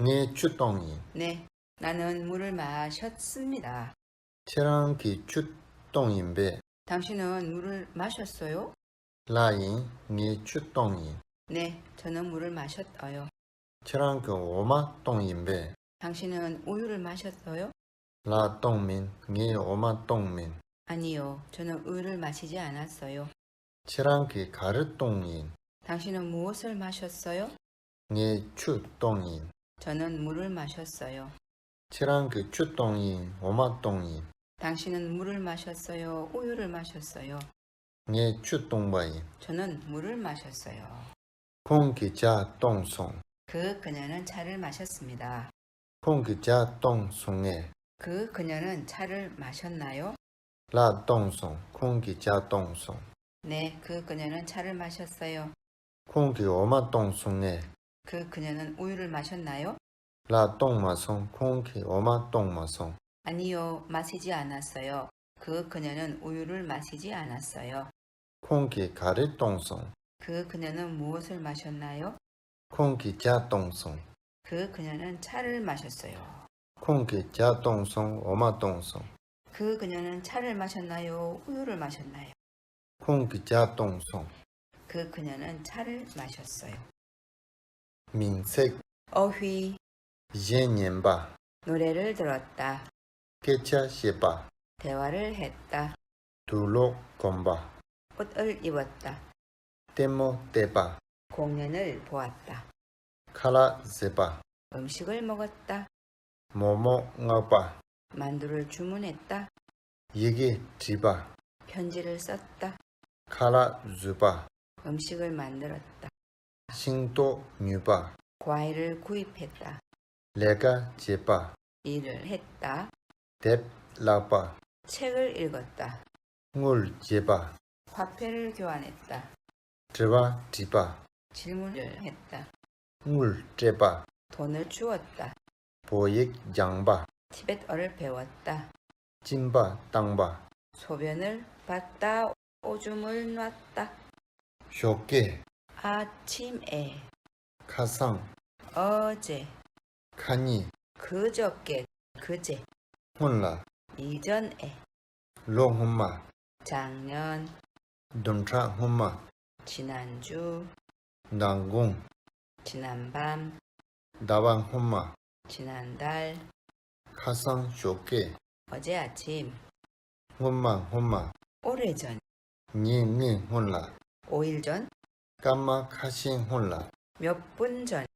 네 추동이 네, 나는 물을 마셨습니다. 체랑기 추동인배 당신은 물을 마셨어요? 라인 네 추동이 네, 저는 물을 마셨어요. 체랑그 오마동인배 당신은 우유를 마셨어요? 라동민 네 오마동민 아니요, 저는 우유를 마시지 않았어요. 체랑기 가르동인 당신은 무엇을 마셨어요? 네 추동인 저는 물을 마셨어요. 체랑그 추동인 오마동인 당신은 물을 마셨어요? 우유를 마셨어요? 네 추동바인 저는 물을 마셨어요. 콩기자 동송 그 그녀는 차를 마셨습니다. 콩기자 동송에 그 그녀는 차를 마셨나요? 라동송 콩기자 동송 네, 그 그녀는 차를 마셨어요. 콩기 오마동송에 그 그녀는 우유를 마셨나요? 라동마송 콩기 오마동마송 아니요, 마시지 않았어요. 그 그녀는 우유를 마시지 않았어요. 콩기 가르동송 그 그녀는 무엇을 마셨나요? 콩기 자동송 그 그녀는 차를 마셨어요. 콩기 자동송 오마동송 그 그녀는 차를 마셨나요? 우유를 마셨나요? 콩기 자동송 그 그녀는 차를 마셨어요. 민색 어휘, 예년바 노래를 들었다. 깨차 시바 대화를 했다. 둘록건바 옷을 입었다. 때모 때바 공연을 보았다. 카라 세바 음식을 먹었다. 모모nga바 만두를 주문했다. 얘기 지바 편지를 썼다. 카라주바 음식을 만들었다. 싱도뉴바 과일을 구입했다. 레가 제바 일을 했다. 뎁라바 책을 읽었다. ঙ울제바 화폐를 교환했다. 드바지바 질문을 했다. ঙ울제바 돈을 주었다. 보익 양바 티벳어를 배웠다. 찐바 땅바 소변을 봤다. 오줌을 놨다. 쇼게 아침에, 카상 어제, 카니 그저께, 그제, 혼라 이전에, 롱혼마 작년, 돈차 혼마 지난주, 난공 지난밤, 다방 혼마 지난달, 카상 쇼게 어제 아침, 혼마 혼마 오래전, 니니 혼라. 5일 전, 까마 카신 혼라 몇 분 전,